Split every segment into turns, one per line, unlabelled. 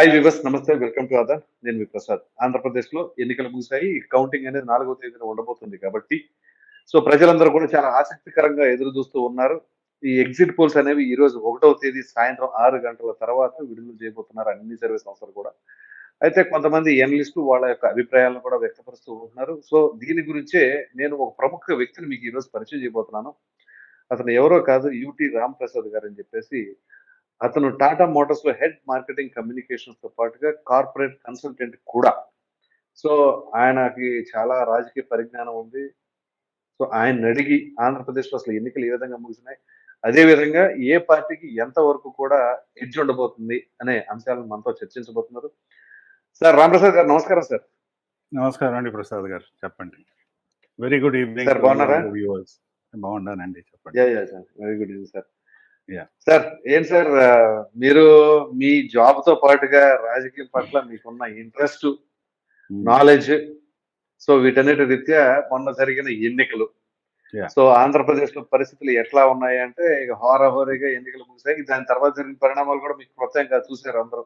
Hi వివస్ నమస్తే welcome to Aadhaar నేను మీ ప్రసాద్. ఆంధ్రప్రదేశ్లో ఎన్నికలు ముగిశాయి. కౌంటింగ్ అనేది నాలుగో తేదీన ఉండబోతుంది కాబట్టి సో ప్రజలందరూ కూడా చాలా ఆసక్తికరంగా ఎదురు చూస్తూ ఉన్నారు. ఈ ఎగ్జిట్ పోల్స్ అనేవి ఈ రోజు ఒకటవ తేదీ సాయంత్రం ఆరు గంటల తర్వాత విడుదల చేయబోతున్నారు. అన్ని సర్వే సంస్థలు కూడా. అయితే కొంతమంది ఎనలిస్టు వాళ్ళ యొక్క అభిప్రాయాలను కూడా వ్యక్తపరుస్తూ ఉంటున్నారు సో దీని గురించే నేను ఒక ప్రముఖ వ్యక్తిని మీకు ఈ రోజు పరిచయం చేయబోతున్నాను. అతను ఎవరో కాదు యూటీ రామ్ ప్రసాద్ గారు అని చెప్పేసి అతను టాటా మోటార్స్లో హెడ్ మార్కెటింగ్ కమ్యూనికేషన్స్తో పాటుగా కార్పొరేట్ కన్సల్టెంట్ కూడా. సో ఆయనకి చాలా రాజకీయ పరిజ్ఞానం ఉంది. సో ఆయన అడిగి ఆంధ్రప్రదేశ్లో అసలు ఎన్నికలు ఏ విధంగా ముగిసినాయి అదే విధంగా ఏ పార్టీకి ఎంత వరకు కూడా ఎడ్జ్ ఉండబోతుంది అనే అంశాలను మనతో చర్చించబోతున్నారు. సార్ రామప్రసాద్ గారు నమస్కారం సార్.
నమస్కారం అండి ప్రసాద్ గారు చెప్పండి. వెరీ గుడ్ ఈవినింగ్
Sir, బాగున్నారా?
బాగున్నానండి చెప్పండి.
Sir. Very good evening sir. Sir ఏం సార్ మీరు మీ జాబ్తో పాటుగా రాజకీయం పట్ల మీకున్న ఇంట్రెస్ట్
Hmm.
నాలెడ్జ్ సో వీటన్నిటి రీత్యా మొన్న జరిగిన ఎన్నికలు. సో ఆంధ్రప్రదేశ్లో పరిస్థితులు ఎట్లా ఉన్నాయి అంటే ఇక హోరాహోరీగా ఎన్నికలు ముగిసాయి. దాని తర్వాత జరిగిన పరిణామాలు కూడా మీకు కొత్తగా చూసారు అందరూ.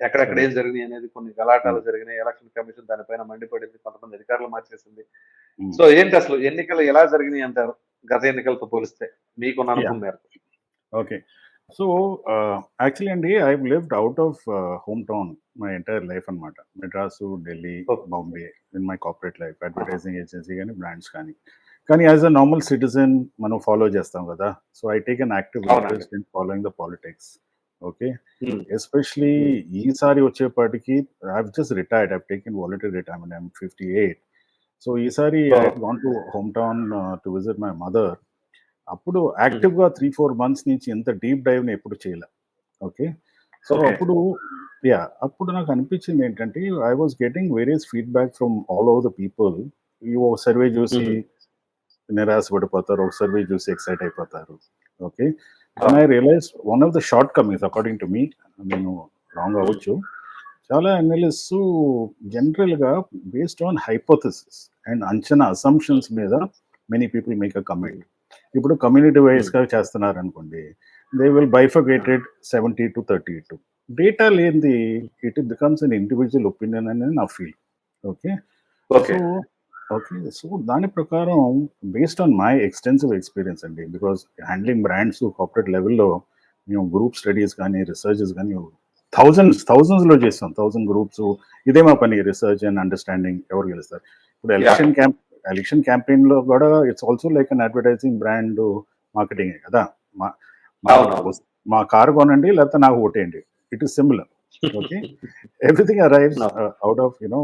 ఎక్కడెక్కడ ఏం జరిగినాయి అనేది కొన్ని గలాటాలు జరిగినాయి. ఎలక్షన్ కమిషన్ దానిపైన మండిపడింది. కొంతమంది అధికారులు మార్చేసింది.
Hmm.
సో ఏంటి అసలు ఎన్నికలు ఎలా జరిగినాయి అంటారు గత ఎన్నికలతో పోలిస్తే? మీకున్న అనుభవం మేరకు.
ఓకే సో యాక్చువల్లీ అండి I lived out of home town my entire life అనమాట Madras Delhi. Bombay in my corporate life advertising agency కానీ బ్రాండ్స్ కానీ కానీ యాజ్ అ నార్మల్ సిటిజన్ మనం ఫాలో చేస్తాం కదా so I take an active. Interest in following the politics okay. Especially ఈసారి వచ్చేపాటికి I just retired I taken voluntary retirement I'm fifty eight so ఈసారి I. Gone to home town to visit my mother అప్పుడు యాక్టివ్గా three four months నుంచి ఎంత deep డైవ్ని ఎప్పుడు చేయలే. Okay? So. అప్పుడు యా అప్పుడు నాకు అనిపించింది ఏంటంటే I was getting various feedback from all over the people ఒక సర్వే చూసి. నిరాశపడిపోతారు ఒక సర్వే చూసి ఎక్సైట్ అయిపోతారు. Okay? And I realise one of the shortcomings according to me నేను రాంగ్ అవ్వచ్చు. చాలా అనలిస్ట్ జనరల్గా బేస్డ్ ఆన్ హైపోథసిస్ అండ్ అంచనా అసంప్షన్స్ మీద many people make a comment ఇప్పుడు కమ్యూనిటీ వైజ్గా చేస్తున్నారు అనుకోండి they will bifurcated seventy to thirty two data లేనిది it becomes an individual opinion అని నా feel okay
okay
so okay so దాని ప్రకారం based on my extensive experience అండి బికాస్ హ్యాండ్లింగ్ బ్రాండ్స్ కార్పొరేట్ లెవెల్లో మేము గ్రూప్ స్టడీస్ కానీ రీసెర్చెస్ కానీ థౌజండ్స్ థౌజండ్స్లో చేస్తాం. థౌజండ్ గ్రూప్స్ ఇదే మా పని రీసెర్చ్ అండ్ అండర్స్టాండింగ్ ఎవరు గెలుస్తారు? ఇప్పుడు ఎలక్షన్ క్యాంప్ ఎలక్షన్ క్యాంపెయిన్లో కూడా it's also like an advertising brand marketing కదా. మా కారు కొనండి లేకపోతే నాకు ఓటేయండి. It is similar. Okay? Everything arrive out of you know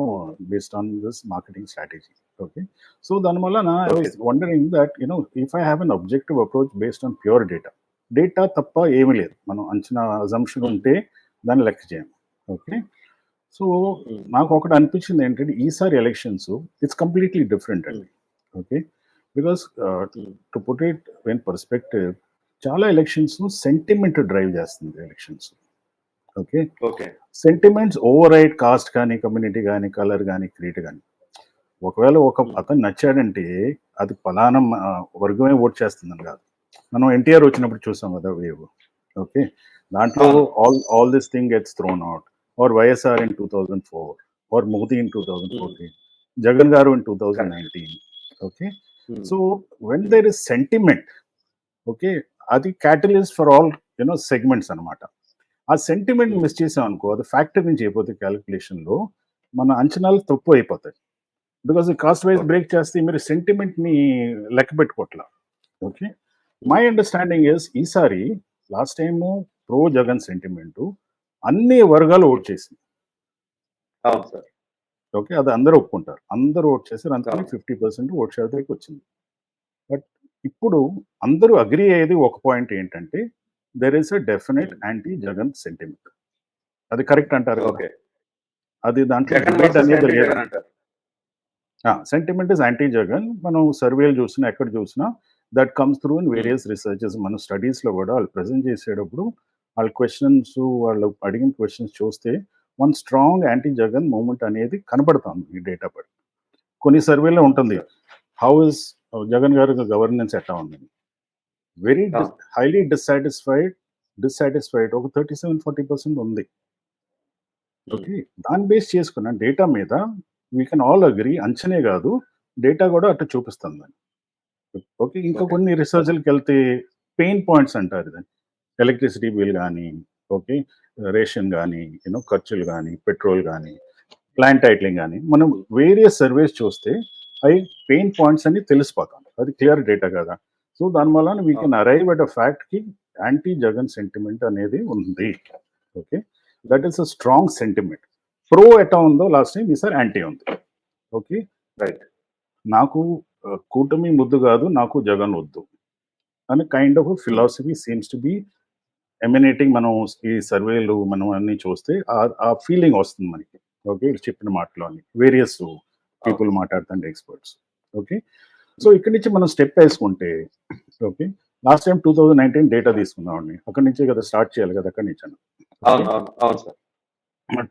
based on this marketing strategy. Okay? So
దానివల్ల
నా wondering that you know if I have an objective approach based on pure data data తప్ప ఏమీ లేదు. మనం అంచనా assumption hmm. ఉంటే దాన్ని లెక్క చేయండి ఓకే? సో నాకు ఒకటి అనిపించింది ఏంటంటే ఈసారి ఎలక్షన్స్ ఇట్స్ కంప్లీట్లీ డిఫరెంట్ అండి. Okay? Because to put it when perspective చాలా ఎలక్షన్స్ సెంటిమెంట్ డ్రైవ్ చేస్తుంది elections. Okay?
Okay.
Sentiments override caste కానీ కమ్యూనిటీ కానీ కలర్ కానీ క్రీట్ కానీ. ఒకవేళ ఒక అతను నచ్చాడంటే అది ఫలానా వర్గమే ఓట్ చేస్తుందని కాదు. మనం ఎన్టీఆర్ వచ్చినప్పుడు చూసాం కదా వేవ్. ఓకే? దాంట్లో. All all this thing gets thrown out. Or YSR in two thousand four or Modi in two thousand fourteen Jagan garu in two thousand nineteen okay so when there is sentiment okay అది catalyst for all you know segments అన్నమాట. ఆ sentiment miss చేసాం అనుకో అది factor నుంచి అయిపోతే క్యాలిక్యులేషన్లో మన అంచనాలు తప్పు అయిపోతాయి. బికాజ్ కాస్ట్ వైజ్ బ్రేక్ చేస్తే మీరు సెంటిమెంట్ని లెక్క పెట్టుకోవట్లా ఓకే మై అండర్స్టాండింగ్ ఇస్ ఈసారి last time pro Jagan sentiment అన్ని వర్గాలు ఓట్ చేసింది.
అవును సార్.
ఓకే అది అందరూ ఒప్పుకుంటారు. అందరూ ఓట్ చేశారు అందుకని
అవును.
ఫిఫ్టీ పర్సెంట్ ఓట్ షేర్ దగ్గరికి వచ్చింది. బట్ ఇప్పుడు అందరూ అగ్రి అయ్యేది ఒక పాయింట్ ఏంటంటే there is a definite anti Jagan sentiment అది కరెక్ట్ అంటారు
ఓకే.
అది దాంట్లో అనేది లేదు. సెంటిమెంట్ ఇస్ యాంటీ జగన్ మనం సర్వేలు చూసినా ఎక్కడ చూసినా that comes through in various researches మన స్టడీస్లో కూడా వాళ్ళు ప్రజెంట్ చేసేటప్పుడు వాళ్ళ క్వశ్చన్స్ వాళ్ళు అడిగిన క్వశ్చన్స్ చూస్తే one strong anti Jagan moment అనేది కనబడుతుంది ఈ డేటా బట్టి కొన్ని సర్వేలో ఉంటుంది. హౌ ఇస్ జగన్ గారి గవర్నెన్స్ ఎట్లా ఉంది? వెరీ. హైలీ డిస్సాటిస్ఫైడ్ డిస్సాటిస్ఫైడ్ ఒక థర్టీ సెవెన్ ఫార్టీ పర్సెంట్ ఉంది ఓకే దాన్ని బేస్ చేసుకున్న డేటా మీద వీ కెన్ ఆల్ అగ్రి అంచనే కాదు డేటా కూడా అటు చూపిస్తుంది. దాన్ని ఓకే ఇంకా. కొన్ని రీసెర్చ్లకు వెళ్తే పెయిన్ పాయింట్స్ అంటారు దాన్ని. ఎలక్ట్రిసిటీ బిల్ కానీ ఓకే రేషన్ కానీ యూనో ఖర్చులు కానీ పెట్రోల్ కానీ ప్లాంట్ టైటిలింగ్ కానీ మనం వేరియస్ సర్వేస్ చూస్తే అవి పెయిన్ పాయింట్స్ అని తెలిసిపోతాం అది క్లియర్ డేటా కదా. సో దానివల్ల we can arrive at a ఫ్యాక్ట్కి anti Jagan sentiment అనేది ఉంది. Okay that is a strong sentiment pro ఎటా ఉందో లాస్ట్ టైం ఈసారి యాంటీ ఉంది. ఓకే
రైట్
నాకు కూటమి ముద్దు కాదు నాకు జగన్ వద్దు. అని kind of philosophy seems to be emanating మనం ఈ సర్వేలు మనం అన్ని చూస్తే ఆ- ఫీలింగ్ వస్తుంది మనకి. ఓకే చెప్పిన మాటలో అని వేరియస్ పీపుల్ మాట్లాడుతుంటే ఎక్స్పర్ట్స్ ఓకే సో ఇక్కడి నుంచి మనం స్టెప్ వేసుకుంటే okay last time two thousand nineteen data తీసుకున్నామండి అక్కడి నుంచే కదా స్టార్ట్ చేయాలి కదా అక్కడి నుంచి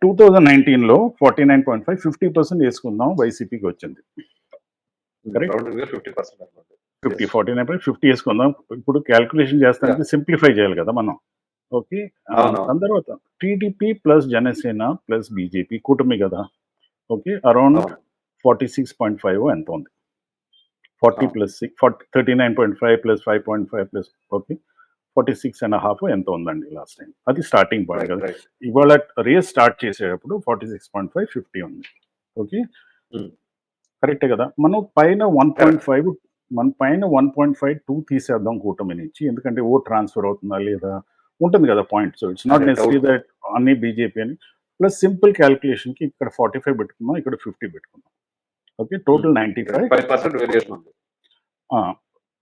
టూ థౌజండ్ నైన్టీన్లో forty nine point five fifty percent వేసుకుందాం వైసీపీకి వచ్చింది.
Fifty
forty nine point fifty వేసుకుందాం. ఇప్పుడు క్యాల్కులేషన్ చేస్తానికి సింప్లిఫై చేయాలి కదా మనం. ఓకే? తర్వాత TDP plus Janasena plus BJP కూటమి కదా. Okay? Around. Forty six point five ఎంత ఉంది? Forty. Plus six forty thirty nine point five plus five point five plus okay? Forty six and half ఎంత ఉందండి లాస్ట్ టైం అది starting point కదా. ఇవాళ race start చేసేటప్పుడు forty six point five fifty ఉంది. Okay?
Hmm.
కరెక్టే కదా. మనం పైన వన్ పాయింట్ ఫైవ్ మన పైన వన్ పాయింట్ ఫైవ్ టూ తీసేద్దాం కూటమి నుంచి ఎందుకంటే ఓ ట్రాన్స్ఫర్ అవుతుందా లేదా? ఉంటుంది కదా point so it's not necessary. That అన్ని బీజేపీ అని. ప్లస్ సింపుల్ క్యాల్కులేషన్కి ఇక్కడ ఫార్టీ ఫైవ్ పెట్టుకుందాం ఇక్కడ ఫిఫ్టీ పెట్టుకుందాం. Okay total ninety five
five percent variation ఉంది.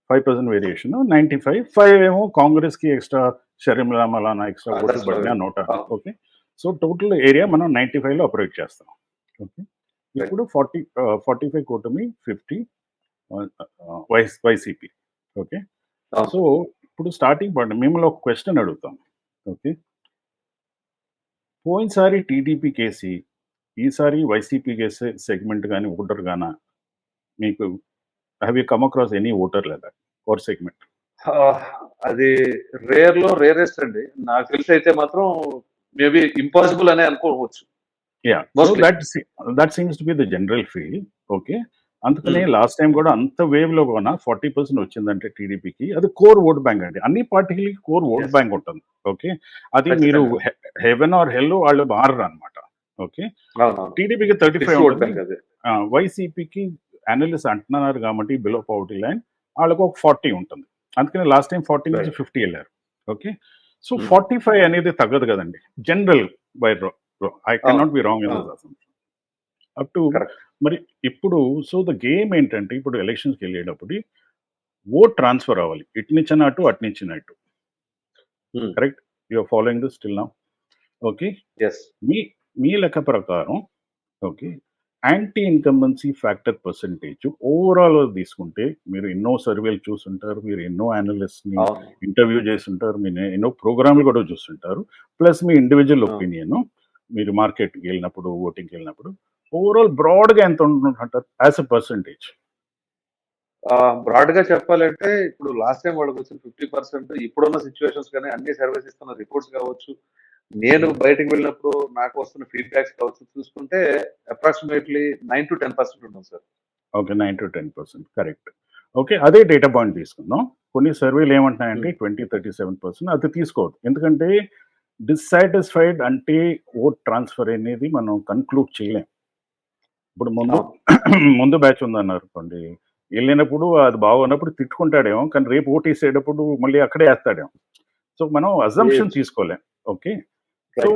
Five percent variation ninety five five ఏమో కాంగ్రెస్కి ఎక్స్ట్రా షర్మిలా మలానా ఎక్స్ట్రా
that's
పడినా. NOTA. Okay so total area మనం నైంటీ ఫైవ్లో ఆపరేట్ చేస్తాం. ఓకే ఇప్పుడు ఫార్టీ ఫార్టీ ఫైవ్ కూటమి ఫిఫ్టీ వైస్ వైసీపీ ఓకే. సో ఇప్పుడు స్టార్టింగ్ పాయింట్ మిమ్మల్ని ఒక క్వశ్చన్ అడుగుతాం ఓకే పోయినసారి టీడీపీ కేసి ఈసారి వైసీపీ కేసే సెగ్మెంట్ కానీ ఓటర్ గానా? మీకు have you come across any voter లేదా? ఓర్ సెగ్మెంట్
అది రేర్లో రేరెస్ట్ అండి. నాకు తెలిసి అయితే మాత్రం మేబీ ఇంపాసిబుల్ అనే అనుకోవచ్చు.
Yeah that seems to be the general feel okay అందుకనే. లాస్ట్ టైం కూడా అంత వేవ్లో కూడా ఫార్టీ పర్సెంట్ వచ్చిందంటే టీడీపీకి అది కోర్ ఓట్ బ్యాంక్ అండి అన్ని పార్టీలకి కోర్ ఓట్. బ్యాంక్ ఉంటుంది ఓకే అది. మీరు హెవెన్ ఆర్ హెల్ వాళ్ళు మారరు అనమాట ఓకే టీడీపీకి థర్టీ ఫైవ్ వైసీపీకి అనలిస్ట్ అంటున్నారు కాబట్టి బిలో పవర్టీ లైన్ వాళ్ళకు ఒక ఫార్టీ ఉంటుంది అందుకని లాస్ట్ టైం ఫార్టీ నుంచి. ఫిఫ్టీ వెళ్ళారు ఓకే సో. ఫార్టీ ఫైవ్ అనేది తగ్గదు కదండి general by I cannot be wrong. Up to. మరి ఇప్పుడు సో ద గేమ్ ఏంటంటే ఇప్పుడు ఎలక్షన్స్కి వెళ్ళేటప్పుడు ఓట్ ట్రాన్స్ఫర్ అవ్వాలి. ఇటు నుంచి అటు అటు నుంచి అటు. Correct? You're following this still నా? ఓకే?
ఎస్
మీ మీ లెక్క ప్రకారం okay anti incumbency factor percentage overall తీసుకుంటే మీరు ఎన్నో సర్వేలు చూస్తుంటారు మీరు ఎన్నో
అవును.
ఇంటర్వ్యూ చేస్తుంటారు మీరు ఎన్నో ప్రోగ్రాంలు కూడా చూస్తుంటారు ప్లస్ మీ ఇండివిజువల్. ఒపీనియన్ మీరు మార్కెట్కి వెళ్ళినప్పుడు ఓటింగ్కి వెళ్ళినప్పుడు ఓవరాల్ బ్రాడ్గా ఎంత ఉంటుందంటారు యాజ్ అ పర్సంటేజ్
బ్రాడ్గా చెప్పాలంటే ఇప్పుడు లాస్ట్ టైం వాళ్ళకి వచ్చిన ఫిఫ్టీ పర్సెంట్ ఇప్పుడున్న సిచ్యువేషన్స్ కానీ అన్ని సర్వీస్ ఇస్తున్న రిపోర్ట్స్ కావచ్చు. నేను బయటకు వెళ్ళినప్పుడు నాకు వస్తున్న ఫీడ్బ్యాక్స్ కావచ్చు చూసుకుంటే approximately nine to ten percent ఉంటుంది sir.
Okay nine to ten percent correct okay అదే డేటా పాయింట్ తీసుకుందాం. కొన్ని సర్వేలు ఏమంటున్నాయంటే ట్వంటీ థర్టీ సెవెన్ పర్సెంట్ అది తీసుకోవద్దు. ఎందుకంటే డిస్సాటిస్ఫైడ్ అంటే ఓట్ ట్రాన్స్ఫర్ అనేది మనం కన్క్లూడ్ చేయలేం. ఇప్పుడు ముందు ముందు బ్యాచ్ ఉందన్నారు అనుకోండి వెళ్ళినప్పుడు అది బాగున్నప్పుడు తిట్టుకుంటాడేమో కానీ రేపు ఓట్ వేసేటప్పుడు మళ్ళీ అక్కడే వేస్తాడేమో. సో మనం assumption. తీసుకోలేం. Okay? So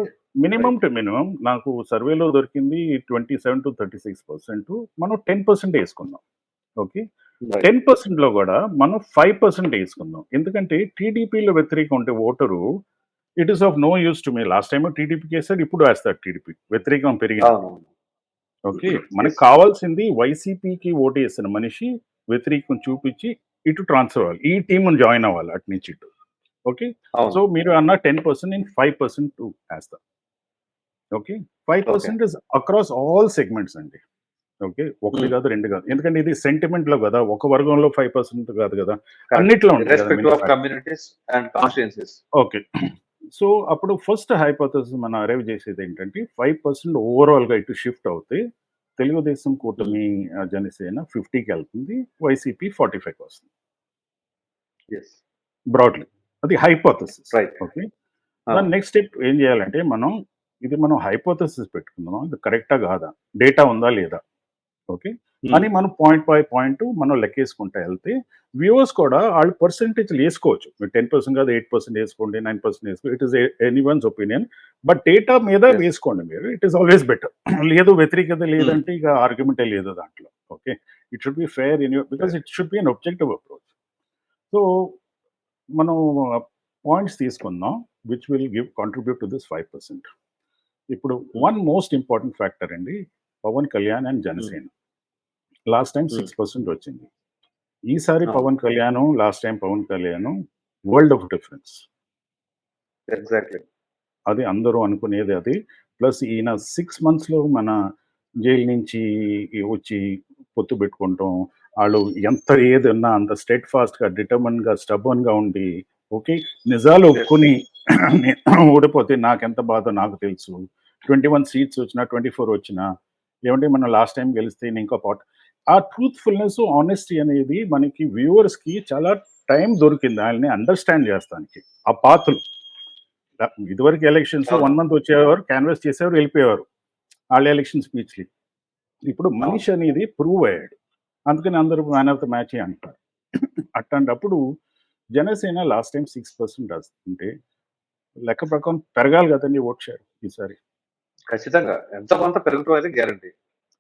minimum to minimum నాకు సర్వేలో దొరికింది twenty seven to thirty six percent మనం టెన్ పర్సెంట్ వేసుకుందాం. ఓకే? టెన్ పర్సెంట్లో కూడా మనం ఫైవ్ పర్సెంట్ వేసుకుందాం. ఎందుకంటే టీడీపీలో వ్యతిరేకం ఉంటే voter it is of no use to me last time టీడీపీకి వేస్తాడు ఇప్పుడు వేస్తాడు టీడీపీ. వ్యతిరేకం పెరిగింది. ఓకే. మనకు కావాల్సింది వైసీపీకి ఓటు వేసిన మనిషి వ్యతిరేకం చూపించి ఇటు ట్రాన్స్ఫర్ అవ్వాలి. ఈ టీం జాయిన్ అవ్వాలి అటు నుంచి ఇటు. ఓకే? సో మీరు అన్న టెన్ పర్సెంట్ నేను ఫైవ్ పర్సెంట్ వేస్తా. Okay? Five percent is across all segments అండి. ఓకే? ఒకటి
Hmm.
కాదు రెండు కాదు. ఎందుకంటే ఇది సెంటిమెంట్లో కదా. ఒక వర్గంలో ఫైవ్ పర్సెంట్ కాదు కదా. అన్నిట్లో
కాన్స్టిట్యున్సీస్
ఓకే. సో అప్పుడు ఫస్ట్ హైపోథసిస్ మనం అరైవ్ చేసేది ఏంటంటే ఫైవ్ పర్సెంట్ ఓవరాల్గా ఇటు షిఫ్ట్ అవుతే తెలుగుదేశం కూటమి జనసేన ఫిఫ్టీకి వెళ్తుంది వైసీపీ ఫార్టీ ఫైవ్ వస్తుంది.
Yes
broadly. అది hypothesis.
Right
okay? Next step ఏం చేయాలంటే మనం ఇది మనం హైపోథసిస్ పెట్టుకుందాం ఇది కరెక్టా కాదా? డేటా ఉందా లేదా? ఓకే? అని మనం పాయింట్ బై పాయింట్ మనం లెక్కేసుకుంటా వెళ్తే వ్యూవర్స్ కూడా వాళ్ళు పర్సెంటేజ్లు వేసుకోవచ్చు. మీరు టెన్ పర్సెంట్ కాదు ఎయిట్ పర్సెంట్ వేసుకోండి నైన్ పర్సెంట్ వేసుకోండి it is any one's opinion but data మీద. వేసుకోండి మీరు. It is always better. లేదు వ్యతిరేకత లేదంటే ఇక ఆర్గ్యుమెంటే లేదు దాంట్లో. Okay? It should be fair in because it should be an objective approach so మనం పాయింట్స్ తీసుకుందాం which will give contribute to this five percent ఇప్పుడు వన్ మోస్ట్ ఇంపార్టెంట్ ఫ్యాక్టర్ అండి Pawan Kalyan and Janasena. Last time. Six percent వచ్చింది. ఈసారి. Pawan Kalyan last time Pawan Kalyan world of difference
exactly
అది అందరూ అనుకునేది అది. Plus ఈయన six మంత్స్లో మన జైలు నుంచి వచ్చి పొత్తు పెట్టుకుంటాం. వాళ్ళు ఎంత ఏదన్నా అంత స్టేట్ ఫాస్ట్గా డిటర్మన్గా స్టబన్గా ఉండి ఓకే? నిజాలు ఒప్పుకొని ఓడిపోతే నాకెంత బాధ నాకు తెలుసు. ట్వంటీ వన్ సీట్స్ వచ్చినా ట్వంటీ ఫోర్ వచ్చినా ఏమంటే మనం లాస్ట్ టైం గెలిస్తే నేను ఇంకో పాట్ ఆ ట్రూత్ఫుల్నెస్ ఆనెస్టీ అనేది మనకి వ్యూవర్స్కి చాలా టైం దొరికింది. ఆయన్ని అండర్స్టాండ్ చేస్తానికి. ఆ పాత్రలు. ఇదివరకు ఎలక్షన్స్. వన్ మంత్ వచ్చేవారు క్యాన్వాస్ చేసేవారు వెళ్ళిపోయేవారు. వాళ్ళ ఎలక్షన్ స్పీచ్లు ఇప్పుడు మనిషి అనేది ప్రూవ్ అయ్యాడు. అందుకని అందరూ మ్యాన్ ఆఫ్ ద మ్యాచ్ అంటారు. అట్లాంటప్పుడు Janasena last time six percent వస్తుంటే లెక్క ప్రకారం పెరగాలి కదండి ఓట్ షేర్ ఈసారి.
ఖచ్చితంగా. ఎంత కొంత పెరుగుతాం అయితే గ్యారంటీ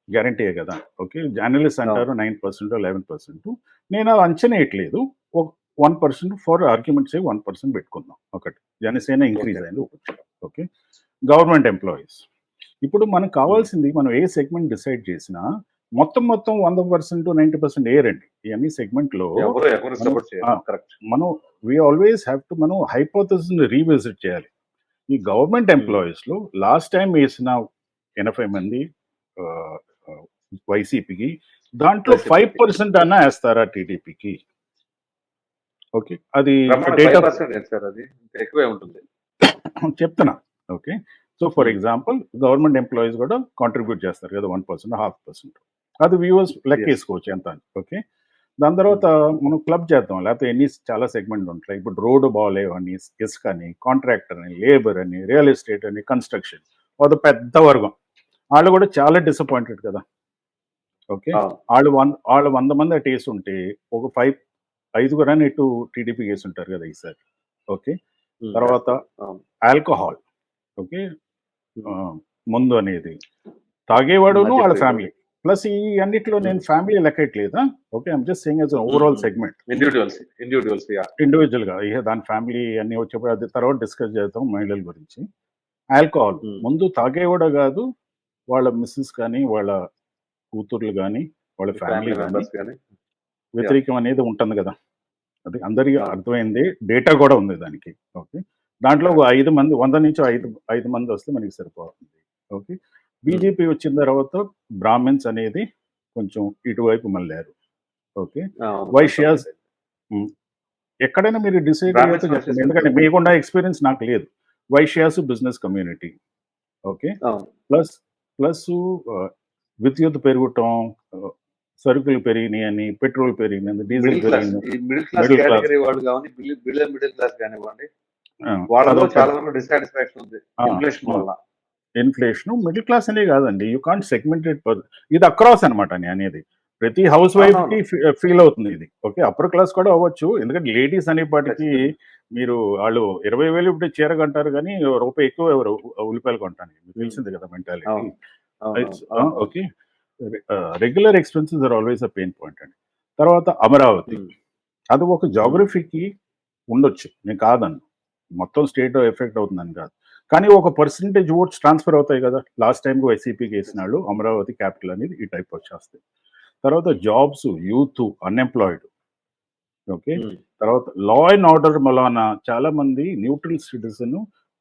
గ్యారంటీయే కదా. ఓకే జర్నలిస్ట్ అంటారు నైన్ పర్సెంట్ లెవెన్ పర్సెంట్ నేను అది అంచనా వేయట్లేదు. One percent for arguments one percent పెట్టుకుందాం. ఒకటి. జనసేన ఇంక్రీజ్. అయింది ఓకే గవర్నమెంట్ ఎంప్లాయీస్ ఇప్పుడు మనకు కావాల్సింది మనం ఏ సెగ్మెంట్ డిసైడ్ చేసినా మొత్తం మొత్తం వంద పర్సెంట్ నైంటీ పర్సెంట్ ఏరండి ఇవన్నీ సెగ్మెంట్లో మనం వీ ఆల్వేస్ హ్యావ్ టు మనం హైపోథసిస్ని రీవిజిట్ చేయాలి. ఈ గవర్నమెంట్ ఎంప్లాయీస్లో లాస్ట్ టైం వేసిన ఎనభై మంది వైసీపీకి దాంట్లో. ఫైవ్ పర్సెంట్ అన్నా వేస్తారా టీడీపీకి ఓకే అది డేటా
ఎక్కువే ఉంటుంది
చెప్తున్నా okay so for. Example government employees కూడా కాంట్రిబ్యూట్ చేస్తారు కదా వన్ పర్సెంట్ హాఫ్ పర్సెంట్ అది వ్యూవర్స్ లెక్క. వేసుకోవచ్చు ఎంత ఓకే దాని తర్వాత మనం క్లబ్ చేద్దాం. లేకపోతే ఎన్ని చాలా సెగ్మెంట్ ఉంటాయి. ఇప్పుడు రోడ్డు బాగాలేవని ఇసుక అని కాంట్రాక్టర్ అని లేబర్ అని రియల్ ఎస్టేట్ అని కన్స్ట్రక్షన్ అది పెద్ద వర్గం. వాళ్ళు కూడా చాలా డిసప్పాయింటెడ్ కదా. ఓకే. వాళ్ళు వన్ వాళ్ళు వంద మంది అటు వేసి ఉంటే ఒక ఫైవ్ ఐదుగురు అని ఇటు టీడీపీ వేసి ఉంటారు కదా ఈసారి. ఓకే. తర్వాత. ఆల్కహాల్ ఓకే ముందు అనేది. తాగేవాడును వాళ్ళ. ఫ్యామిలీ ప్లస్ ఈ అన్నిట్లో నేను family లెక్కట్లేదా? Okay I'm just saying as overall. Segment
individuals individuals
ఇండివిజువల్గా ఇక దాని ఫ్యామిలీ అన్ని వచ్చేప్పుడు అది తర్వాత డిస్కస్ చేద్దాం మహిళల గురించి. Alcohol
Mm.
ముందు తాగేవాడు కాదు వాళ్ళ మిస్సెస్ కానీ వాళ్ళ కూతుర్లు కానీ వాళ్ళ ఫ్యామిలీ కానీ
మెంబర్స్ కానీ
వ్యతిరేకం అనేది ఉంటుంది కదా. అది అందరికీ
Yeah.
అర్థమైంది డేటా కూడా ఉంది దానికి. ఓకే దాంట్లో ఒక ఐదు మంది వంద నుంచి ఐదు ఐదు మంది వస్తే మనకి సరిపోతుంది. ఓకే బీజేపీ వచ్చిన తర్వాత బ్రాహ్మిన్స్ అనేది కొంచెం ఇటువైపు మళ్ళారు. ఓకే? వైశ్యాస్ ఎక్కడైనా మీరు డిసైడ్ చెప్పండి. ఎందుకంటే మీకున్న ఎక్స్పీరియన్స్ నాకు లేదు. Vaishyas business community okay? Plus plus విద్యుత్ పెరగటం ఆ, సరుకులు పెరిగినాయి అని పెట్రోల్ పెరిగినాయి డీజిల్ పెరిగింది
మిడిల్ క్లాస్. కేటగిరీ వాళ్ళు మిడిల్ క్లాస్ కానివ్వండి. వాళ్ళలో చాలా వరకు డిసాటిస్ఫాక్షన్ ఉంది.
ఆ,
ఇన్ఫ్లేషన్ వల్ల.
ఇన్ఫ్లేషన్ మిడిల్ క్లాస్ అనే కాదండి. యూ కాంట్ సెగ్మెంటెడ్ ఇది అక్రాస్ అనమాట నేను అనేది. ప్రతి హౌస్ వైఫ్కి ఫీల్ అవుతుంది ఇది. ఓకే అప్పర్ క్లాస్ కూడా అవ్వచ్చు. ఎందుకంటే లేడీస్ అనేపాటికి మీరు వాళ్ళు ఇరవై వేలు ఇప్పుడు చీర కొంటారు కానీ రూపాయి ఎక్కువ ఎవరు ఉల్లిపాయలు కొంటాను మీకు తెలిసింది కదా mentality. Okay regular expenses are always a pain point అండి. తర్వాత అమరావతి. అది ఒక జాగ్రఫీకి ఉండొచ్చు. నేను కాదన్ను. మొత్తం స్టేట్ ఎఫెక్ట్ అవుతుందని కాదు. కానీ ఒక పర్సంటేజ్ ఓట్స్ ట్రాన్స్ఫర్ అవుతాయి కదా లాస్ట్ టైం వైసీపీకి వేసిన వాళ్ళు అమరావతి క్యాపిటల్ అనేది ఈ టైప్ వచ్చేస్తాయి తర్వాత జాబ్స్ యూత్ అన్ఎంప్లాయిడ్ ఓకే. తర్వాత లా అండ్ ఆర్డర్ మలానా చాలా మంది న్యూట్రల్ సిటిజన్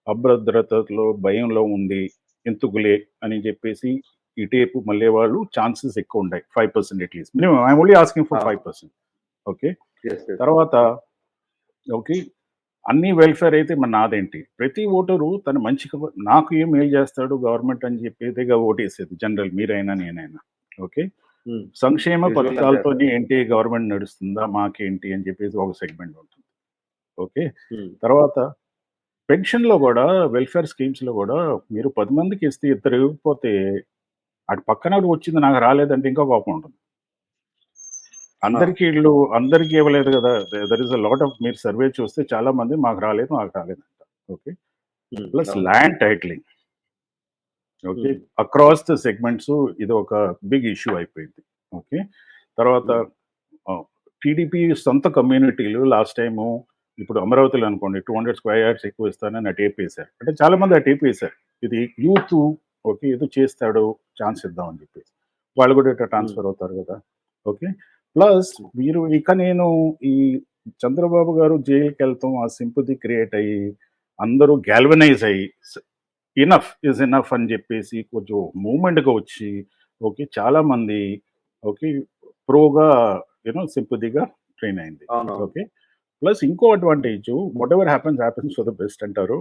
అభద్రతలో భయంలో ఉండి ఎందుకులే అని చెప్పేసి ఇటేపు మళ్ళీ వాళ్ళు ఛాన్సెస్ ఎక్కువ ఉన్నాయి five percent at least minimum I'm only asking for. Five percent okay. తర్వాత ఓకే అన్ని వెల్ఫేర్ అయితే మరి నాదేంటి? ప్రతి ఓటరు తను మంచిగా నాకు ఏం మేలు చేస్తాడు గవర్నమెంట్ అని చెప్పేదిగా ఓటేసేది జనరల్ మీరైనా నేనైనా. ఓకే? సంక్షేమ
Usual
పథకాలతో ఏంటి గవర్నమెంట్ నడుస్తుందా మాకేంటి అని చెప్పేసి ఒక సెగ్మెంట్ ఉంటుంది. ఓకే? తర్వాత పెన్షన్లో కూడా వెల్ఫేర్ స్కీమ్స్లో కూడా మీరు పది మందికి ఇస్తే ఇద్దరు ఇవ్వకపోతే అటు పక్కన వచ్చింది నాకు రాలేదంటే ఇంకా కోపం ఉంటుంది. అందరికీ ఇళ్ళు అందరికీ ఇవ్వలేదు కదా. There is a lot of మీరు సర్వే చూస్తే చాలా మంది మాకు రాలేదు మాకు రాలేదంట. Okay? Plus. Land titling. Okay. Across the segments ఇది ఒక బిగ్ ఇష్యూ అయిపోయింది. ఓకే? తర్వాత టీడీపీ సొంత కమ్యూనిటీలు లాస్ట్ టైము ఇప్పుడు అమరావతిలో అనుకోండి టూ హండ్రెడ్ స్క్వేర్ యార్డ్స్ ఎక్కువ ఇస్తానని అటు వేసారు అంటే చాలా మంది అటు వేసారు ఇది యూత్ ఓకే? ఏదో చేస్తాడు ఛాన్స్ ఇద్దామని చెప్పేసి. వాళ్ళు కూడా ఇట్లా ట్రాన్స్ఫర్ అవుతారు కదా. ఓకే? ప్లస్ మీరు ఇక నేను ఈ చంద్రబాబు గారు జైలుకి వెళ్తాం ఆ సింపతి క్రియేట్ అయ్యి అందరూ గ్యాల్వనైజ్ అయ్యి ఇనఫ్ ఇస్ ఇనఫ్ అని చెప్పేసి కొంచెం మూమెంట్గా వచ్చి ఓకే చాలా మంది ఓకే ప్రోగా యూనో సింపతిగా ట్రైన్ అయింది. ఓకే ప్లస్ ఇంకో advantage whatever happens happens for the best అంటారు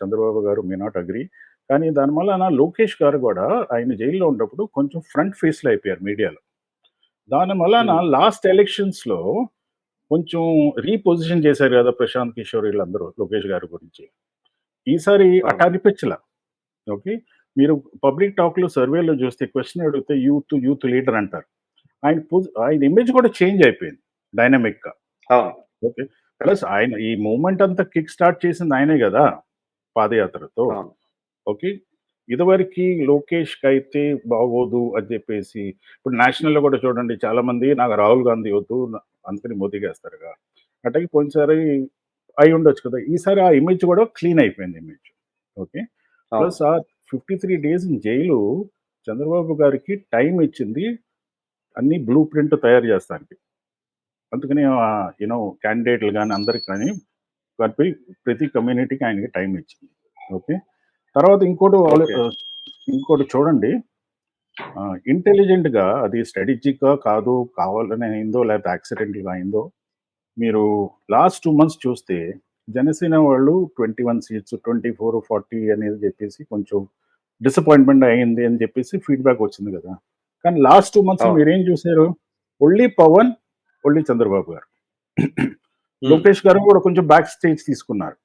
చంద్రబాబు గారు మే నాట్ అగ్రి కానీ దానివల్ల నా లోకేష్ గారు కూడా ఆయన జైల్లో ఉన్నప్పుడు కొంచెం ఫ్రంట్ ఫేస్లో అయిపోయారు మీడియాలో. దానివల్ల నా లాస్ట్ ఎలక్షన్స్లో కొంచెం రీపొజిషన్ చేశారు కదా ప్రశాంత్ కిషోర్ వీళ్ళందరూ లోకేష్ గారి గురించి. ఈసారి అట్లా అనిపించలా? ఓకే. మీరు పబ్లిక్ టాక్లో సర్వేలో చూస్తే క్వశ్చన్ అడిగితే యూత్ యూత్ లీడర్ అంటారు. ఆయన ఆయన ఇమేజ్ కూడా చేంజ్ అయిపోయింది డైనమిక్గా
అవును.
ఓకే. ప్లస్ ఆయన ఈ మూమెంట్ అంతా కిక్ స్టార్ట్ చేసింది ఆయనే కదా పాదయాత్రతో. ఓకే. ఇదివరకు లోకేష్కి అయితే బాగోదు అని చెప్పేసి ఇప్పుడు నేషనల్లో కూడా చూడండి చాలా మంది నాకు రాహుల్ గాంధీ వద్దు అందుకని మోదీకి వేస్తారుగా అట్లాగే పోయినసారి అయి ఉండొచ్చు కదా ఈసారి ఆ ఇమేజ్ కూడా క్లీన్ అయిపోయింది ఇమేజ్. ఓకే? ప్లస్ ఆ fifty three days jail Chandrababu గారికి టైం ఇచ్చింది అన్ని బ్లూ ప్రింట్ తయారు చేస్తానికి. అందుకని యూనో క్యాండిడేట్లు కానీ అందరికి కానీ ప్రతి కమ్యూనిటీకి ఆయనకి టైం ఇచ్చింది. ఓకే? తర్వాత ఇంకోటి. ఇంకోటి చూడండి. ఇంటెలిజెంట్గా అది స్ట్రాటజిక్గా కాదు కావాలని అయిందో లేకపోతే యాక్సిడెంట్గా అయిందో మీరు లాస్ట్ టూ మంత్స్ చూస్తే జనసేన వాళ్ళు twenty one seats twenty four forty అనేది చెప్పేసి కొంచెం డిసప్పాయింట్మెంట్ అయింది అని చెప్పేసి ఫీడ్బ్యాక్ వచ్చింది కదా. కానీ లాస్ట్ టూ మంత్స్. మీరేం చూసారు ఒళ్ళి పవన్ ఒళ్ళి చంద్రబాబు గారు. లోకేష్ గారు కూడా కొంచెం బ్యాక్ స్టేజ్ తీసుకున్నారు.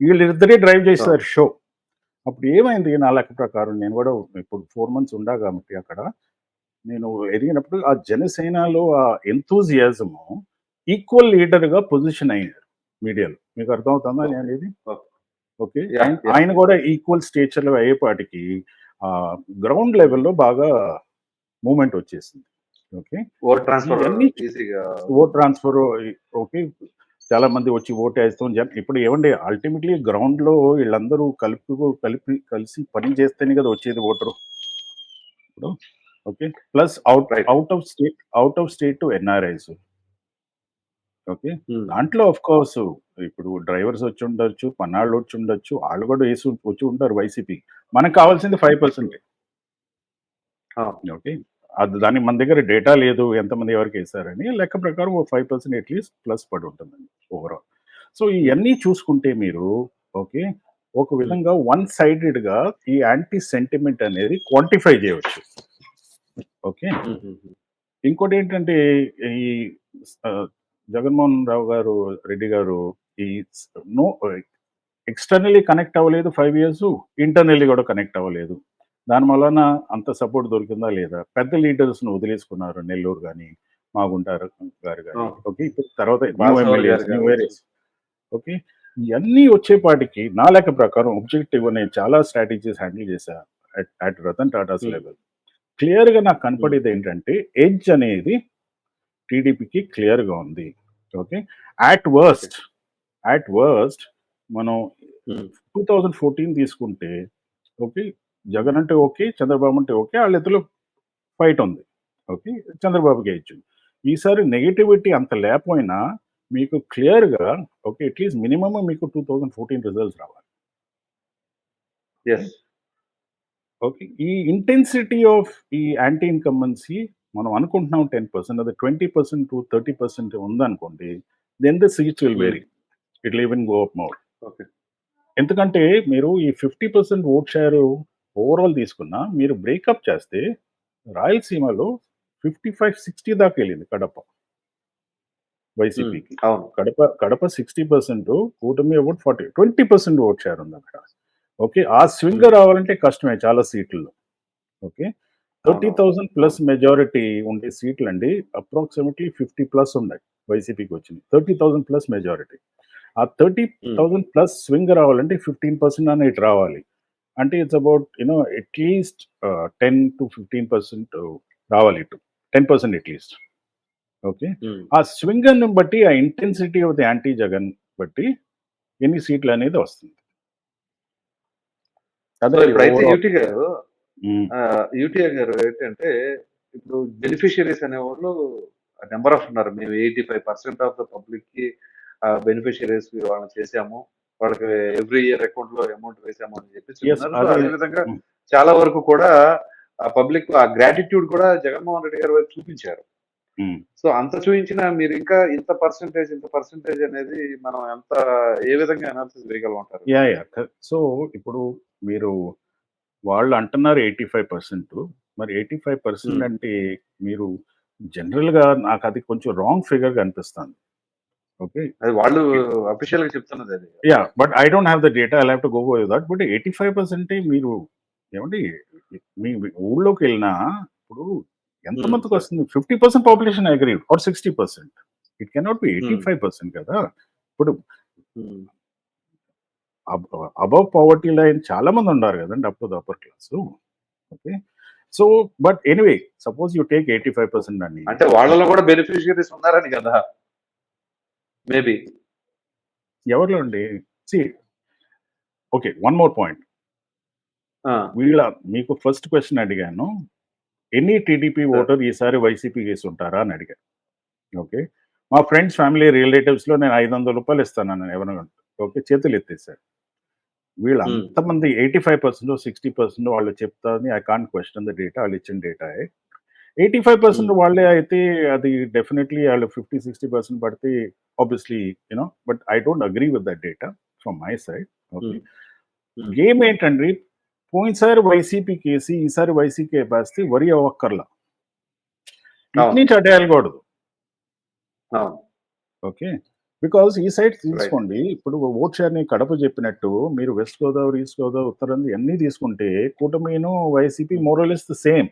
వీళ్ళిద్దరే డ్రైవ్ చేశారు షో అప్పుడు ఏమైంది? నా లెక్క ప్రకారం నేను కూడా ఇప్పుడు ఫోర్ మంత్స్ ఉండా కాబట్టి అక్కడ నేను ఎదిగినప్పుడు ఆ జనసేనలో ఆ ఎంతూజియాజము ఈక్వల్ లీడర్గా పొజిషన్ అయ్యారు మీడియాలో. మీకు అర్థమవుతుందా నేను అనేది
Okay.
ఓకే. ఆయన- కూడా ఈక్వల్ స్టేచర్లో అయ్యేపాటికి గ్రౌండ్ లెవెల్లో బాగా మూమెంట్ వచ్చేసింది. Okay.
Vote transfer
vote transfer okay. చాలా మంది వచ్చి ఓటు వేస్తాం జన్ ఇప్పుడు ఏమండి అల్టిమేట్లీ గ్రౌండ్లో వీళ్ళందరూ కలిపి కలిపి కలిసి పని చేస్తేనే కదా వచ్చేది ఓటరు. ఇప్పుడు okay plus out. Out of state out of state to NRIs okay
um,
దాంట్లో ఆఫ్ కోర్స్ ఇప్పుడు డ్రైవర్స్ వచ్చి ఉండొచ్చు పన్నాళ్ళు వచ్చి ఉండొచ్చు వాళ్ళు కూడా వేసి వచ్చి ఉంటారు వైసీపీ మనకు కావాల్సింది ఫైవ్ పర్సెంట్. ఓకే అది దాని మన దగ్గర డేటా లేదు ఎంతమంది ఎవరికి వేశారని లెక్క ప్రకారం ఒక ఫైవ్ పర్సెంట్ అట్లీస్ట్ ప్లస్ పడి ఉంటుందండి ఓవరాల్ సో ఇవన్నీ చూసుకుంటే మీరు ఓకే ఒక విధంగా వన్ సైడెడ్గా ఈ యాంటీ సెంటిమెంట్ అనేది క్వాంటిఫై చేయవచ్చు. ఓకే. ఇంకోటి ఏంటంటే ఈ జగన్మోహన్ రావు గారు రెడ్డి గారు ఈ నో ఎక్స్టర్నల్లీ కనెక్ట్ అవ్వలేదు ఫైవ్ ఇయర్స్ ఇంటర్నల్లీ కూడా కనెక్ట్ అవ్వలేదు. దాని వలన అంత సపోర్ట్ దొరికిందా లేదా? పెద్ద లీడర్స్ను వదిలేసుకున్నారు నెల్లూరు కానీ మాగుంటారు గారు కానీ. ఓకే ఇప్పుడు తర్వాత ఎమ్మెల్యేస్ ఓకే ఇవన్నీ వచ్చేపాటికి నా లెక్క ప్రకారం ఒబ్జెక్టివ్ నేను చాలా స్ట్రాటజీస్ హ్యాండిల్ చేశా అట్ రతన్ టాటాస్. లెవెల్. క్లియర్గా నాకు కనపడేది ఏంటంటే ఎడ్జ్ అనేది టీడీపీకి క్లియర్గా ఉంది. Okay at worst at worst మనం. టూ థౌజండ్ ఫోర్టీన్ తీసుకుంటే ఓకే జగన్ అంటే ఓకే చంద్రబాబు అంటే ఓకే వాళ్ళిద్దరు ఫైట్ ఉంది. ఓకే చంద్రబాబుకి ఇచ్చు ఈసారి నెగిటివిటీ అంత లేకపోయినా మీకు క్లియర్గా ఓకే అట్లీస్ట్ మినిమమ్ మీకు టూ థౌజండ్ ఫోర్టీన్ రిజల్ట్స్ రావాలి.
Yes.
ఓకే ఈ ఇంటెన్సిటీ ఆఫ్ ఈ యాంటీ ఇన్కమ్బెన్సీ మనం అనుకుంటున్నాం టెన్ పర్సెంట్ అది twenty percent to thirty percent ఉందనుకోండి then the seats will vary it even go up more
okay
ఎందుకంటే మీరు ఈ fifty percent vote share overall తీసుకున్నా మీరు బ్రేకప్ చేస్తే రాయలసీమలో ఫిఫ్టీ ఫైవ్ సిక్స్టీ దాకా వెళ్ళింది కడప. వైసీపీకి.
అవును.
కడప కడప సిక్స్టీ పర్సెంట్ కూటమి vote forty twenty percent vote share ఉంది అక్కడ ఓకే ఆ స్వింగ్ రావాలంటే కష్టమే చాలా సీట్లలో. Okay? Thirty thousand plus majority ఉండే సీట్లు అండి అప్రాక్సిమేట్లీ ఫిఫ్టీ ప్లస్ ఉన్నాయి వైసీపీకి వచ్చింది. Thirty thousand plus majority. ఆ థర్టీ థౌసండ్ ప్లస్ స్వింగ్ రావాలంటే ఫిఫ్టీన్ పర్సెంట్ ఇటు రావాలి. అంటే it's about you know at least ten to fifteen percent రావాలి ఇటు. Ten percent at least okay. ఆ స్వింగ్ బట్టి ఆ intensity of the anti Jagan బట్టి ఎన్ని సీట్లు అనేది వస్తుంది.
యూటీ గారు
ఉమ్,
యూటీఐ గారు ఏంటంటే ఇప్పుడు బెనిఫిషియరీస్ అనేవాళ్ళు నెంబర్ ఆఫ్ ఉన్నారు. మేము eighty five percent of the పబ్లిక్కి బెనిఫిషియరీస్ వాళ్ళని చేశాము. వాళ్ళకి ఎవ్రీ ఇయర్ అకౌంట్లో అమౌంట్ వేసాము అని చెప్పి విధంగా
Mm.
చాలా వరకు కూడా ఆ పబ్లిక్ ఆ గ్రాటిట్యూడ్ కూడా జగన్మోహన్ రెడ్డి గారి వైపు చూపించారు.
ఉమ్.
సో అంత చూపించినా మీరు ఇంకా ఇంత పర్సంటేజ్ ఇంత పర్సంటేజ్ అనేది మనం ఎంత ఏ విధంగా అనాలిసిస్ వేయగలమంటారు
యా యా సో ఇప్పుడు మీరు వాళ్ళు అంటున్నారు ఎయిటీ ఫైవ్ పర్సెంట్ మరి ఎయిటీ ఫైవ్ పర్సెంట్
Hmm.
అంటే మీరు జనరల్గా నాకు అది కొంచెం రాంగ్ ఫిగర్ కనిపిస్తుంది. ఓకే.
అది వాళ్ళు అఫీషియల్గా చెప్తున్నది అది.
Yeah but I don't have the data I have to go with that but eighty five percent మీరు ఏమండి మీ ఊళ్ళోకి వెళ్ళినా ఇప్పుడు ఎంత
Hmm.
మందికి వస్తుంది? Fifty percent population agree or sixty percent it cannot be eighty five percent కదా. ఇప్పుడు. అబవ్ పవర్టీ లైన్ చాలా మంది ఉన్నారు కదండి up to the upper class okay. So but anyway suppose you take eighty five percent అండి
అంటే వాళ్ళలో కూడా బెనిఫిషియరీస్ ఉన్నారని కదా. మేబీ.
ఎవరిలో అండి C okay one more point. వీళ్ళ మీకు ఫస్ట్ క్వశ్చన్ అడిగాను. ఎన్ని టీడీపీ ఓటర్ ఈసారి వైసీపీ కేసు ఉంటారా అని అడిగాను ఓకే. మా ఫ్రెండ్స్ ఫ్యామిలీ రిలేటివ్స్లో నేను ఐదు వందల రూపాయలు ఇస్తాను ఎవరైనా ఓకే చేతులు ఎత్తేసారు. వీళ్ళు. అంతమంది eighty five percent sixty percent వాళ్ళు చెప్తారని I can't question the data. వాళ్ళు ఇచ్చిన డేటా ఎయిటీ ఫైవ్ పర్సెంట్. వాళ్ళే అయితే అది డెఫినెట్లీ వాళ్ళు ఫిఫ్టీ సిక్స్టీ పర్సెంట్ పడితే obviously you know but I don't agree with that data from my side okay
Hmm.
Game ఏంటండి? పోయినసారి వైసీపీ కేసి ఈసారి వైసీపీ వేస్తే వరి అవ్వక్కర్లా. ఇటు
అవును.
నుంచి అటు వెళ్ళకూడదు
అవును.
ఓకే? బికాస్ ఈ సైడ్ తీసుకోండి ఇప్పుడు ఓట్ షేర్ని కడప చెప్పినట్టు మీరు వెస్ట్ గోదావరి ఈస్ట్ గోదావరి ఉత్తరాంధ్ర అన్ని తీసుకుంటే కూటమిను YCP more or less the same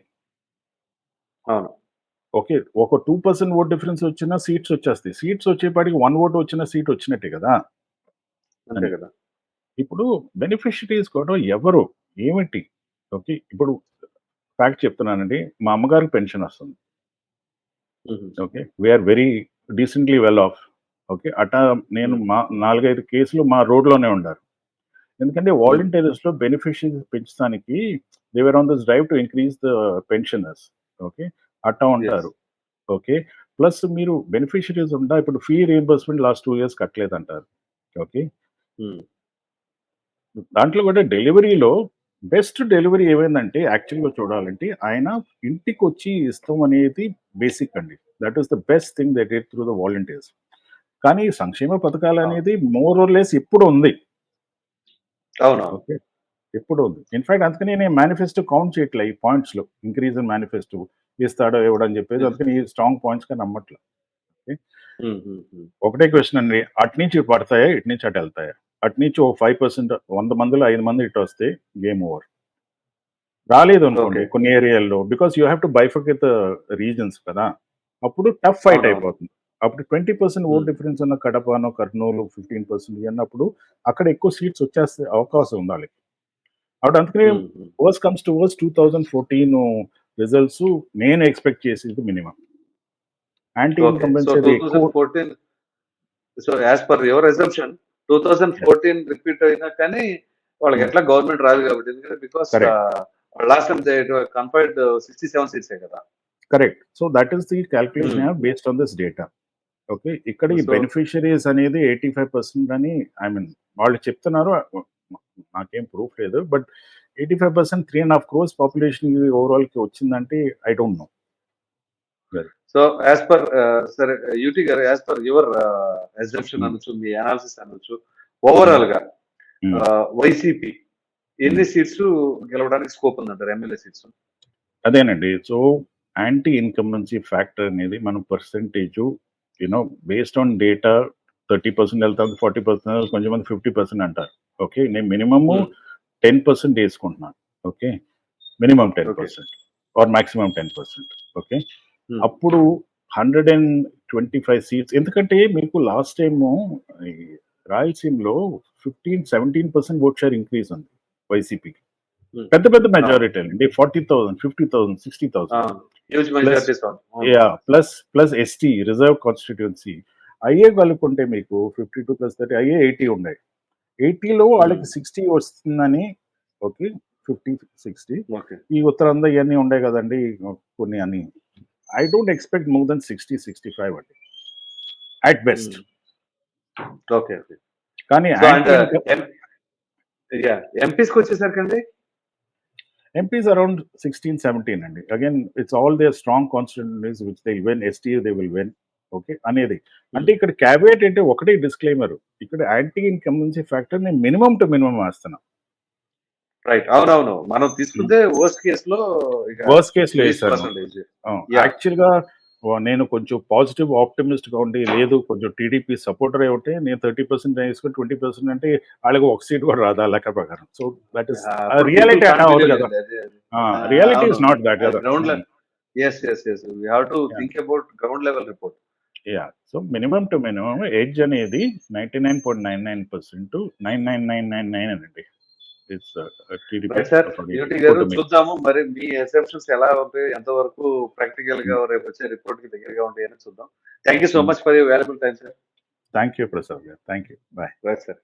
అవును.
ఓకే ఒక టూ పర్సెంట్ ఓట్ డిఫరెన్స్ వచ్చినా సీట్స్ వచ్చేస్తాయి. సీట్స్ వచ్చేపాటికి వన్ ఓట్ వచ్చిన సీట్ వచ్చినట్టే కదా?
అంతే కదా.
ఇప్పుడు బెనిఫిషరీస్ కూడా ఎవరు ఏమిటి? ఓకే ఇప్పుడు ఫ్యాక్ట్ చెప్తున్నానండి. మా అమ్మగారికి పెన్షన్ వస్తుంది. Okay we are very decently well off okay అట నేను మా నాలుగైదు కేసులు మా రోడ్లోనే ఉండారు. ఎందుకంటే వాలంటీర్స్లో బెనిఫిషరీస్ పెంచడానికి they were on this drive to increase the pensioners okay అట్టా ఉంటారు. ఓకే. ప్లస్ మీరు బెనిఫిషరీస్ ఉంటా ఇప్పుడు fee reimbursement last two years కట్టలేదు అంటారు ఓకే. దాంట్లో కూడా డెలివరీలో బెస్ట్ డెలివరీ ఏమైందంటే యాక్చువల్గా చూడాలంటే ఆయన ఇంటికి వచ్చి ఇస్తాం అనేది బేసిక్ అండి. That is the best thing that it through the volunteers. కానీ సంక్షేమ పథకాలు అనేది మోర్ లెస్ ఇప్పుడు ఉంది
అవును
ఓకే. ఎప్పుడు ఉంది. ఇన్ఫాక్ట్ అందుకని నేను మేనిఫెస్టో కౌంట్ చేయట్లే ఈ పాయింట్స్లో. ఇంక్రీజ్ ఇన్ మేనిఫెస్టో ఇస్తాడో ఇవ్వడని చెప్పేసి అందుకని ఈ స్ట్రాంగ్ పాయింట్స్గా నమ్మట్లే. ఒకటే క్వశ్చన్ అండి. అటు నుంచి పడతాయా ఇటు నుంచి అటు వెళ్తాయా? అటు నుంచి ఓ ఫైవ్ పర్సెంట్ వంద మందిలో ఐదు మంది ఇటు వస్తే గేమ్ ఓవర్ రాలేదు అనుకోండి. కొన్ని ఏరియాల్లో because you have to bifurcate reasons కదా. అప్పుడు టఫ్ ఫైట్. అయిపోతుంది. అప్పుడు ట్వంటీ పర్సెంట్ ఓట్. డిఫరెన్స్ ఉన్న కడపనో కర్నూలు ఫిఫ్టీన్ పర్సెంట్ అన్నప్పుడు అక్కడ ఎక్కువ సీట్స్ వచ్చేస్తే అవకాశం ఉండాలి. అప్పుడు అందుకని. Worse comes to worse two thousand fourteen results నేను ఎక్స్పెక్ట్ చేసేది minimum anti
so fourteen so as per your exemption two thousand fourteen repeat అయినా కానీ వాళ్ళకి
Hmm.
ఎట్లా గవర్నమెంట్ రాదు కాబట్టి ఎందుకంటే because. Last time confined sixty seven సీట్సే కదా
correct so that is the calculation. Based on this data okay ఇక్కడ ఈ బెనిఫిషరీస్ అనేది ఎయిటీ ఫైవ్ పర్సెంట్ అని ఐ మీన్ వాళ్ళు చెప్తున్నారు నాకేం ప్రూఫ్ లేదు but eighty five percent three and half crores population ఓవరాల్కి వచ్చిందంటే I don't know.
So as per సరే యూటీ గారు యాజ్ పర్ యువర్
Hmm.
అనొచ్చు మీ అనాలిసిస్ అనొచ్చు
ఓవరాల్గా.
వైసీపీ ఎన్ని సీట్స్ గెలవడానికి స్కోప్ ఉందంటారు ఎమ్మెల్యే సీట్స్
అదేనండి సో యాంటీ ఇన్కమ్బెన్సీ ఫ్యాక్టర్ అనేది మనం percentage you know based on data thirty percent వెళ్తాం ఫార్టీ పర్సెంట్ కొంచెం మంది ఫిఫ్టీ పర్సెంట్ అంటారు ఓకే నేను మినిమమ్. టెన్ పర్సెంట్ వేసుకుంటున్నాను. Okay minimum ten. Percent or maximum ten percent. Okay. అప్పుడు hundred and twenty five seats ఎందుకంటే మీకు లాస్ట్ టైము రాయలసీమలో fifteen seventeen percent vote share increase ఉంది వైసీపీకి. పెద్ద పెద్ద మెజారిటీ అండి. Forty thousand fifty thousand sixty thousand. Yeah plus plus ST reserve constituency అయ్యే కలుపుకుంటే మీకు ఫిఫ్టీ టూ ప్లస్ థర్టీ అయ్యే ఎయిటీ ఉన్నాయి ఎయిటీలో వాళ్ళకి సిక్స్టీ వస్తుందని ఓకే ఫిఫ్టీ సిక్స్టీ
ఓకే.
ఈ ఉత్తరాంధ్ర ఇవన్నీ ఉన్నాయి కదండి కొన్ని అని. I don't expect more than sixty sixty five అండి అట్ బెస్ట్
ఓకే ఓకే
కానీ
ఎంపీస్కి వచ్చేసరికి అండి
ఎంపీస్ అరౌండ్ సిక్స్టీన్ సెవెంటీన్ అండి. Again it's all their strong constituencies which they win ST they will win okay? అనేది. అంటే ఇక్కడ క్యాబినెట్ అంటే ఒకటే డిస్క్లైమర్ ఇక్కడ యాంటీ ఇన్కమ్బెన్సీ ఫ్యాక్టర్ నేను మినిమం టు మినిమం వేస్తున్నా.
రైట్ అవునవును. మనం తీసుకుంటే వర్స్ట్ కేస్లో
వర్స్ట్ కేస్లో. యాక్చువల్గా నేను కొంచెం పాజిటివ్ ఆప్టిమిస్ట్గా ఉండి లేదు కొంచెం టీడీపీ సపోర్టర్ అయి ఉంటే నేను థర్టీ పర్సెంట్ వేసుకుని ట్వంటీ పర్సెంట్ అంటే వాళ్ళకి ఒక సీట్ కూడా రాదా? లెక్క ప్రకారం. సో దట్ ఇస్ రియాలిటీ అలా అవుతుంది కదా. రియాలిటీ ఇస్ నాట్ దట్ కదా.
Ground yes yes yes we have to. Think about ground level report
yeah so minimum to minimum edge అనేది ninety nine point nine nine percent nine nine nine nine nine అండి.
గారు చూద్దాము. మరి మీ అసెప్షన్స్ ఎలా ఉంటాయి? ఎంతవరకు ప్రాక్టికల్గా రేపు వచ్చే రిపోర్ట్కి దగ్గరగా ఉంటాయని చూద్దాం. Thank you so
Hmm.
Much for valuable time sir
thank you Prasad garu. Thank you bye
right sir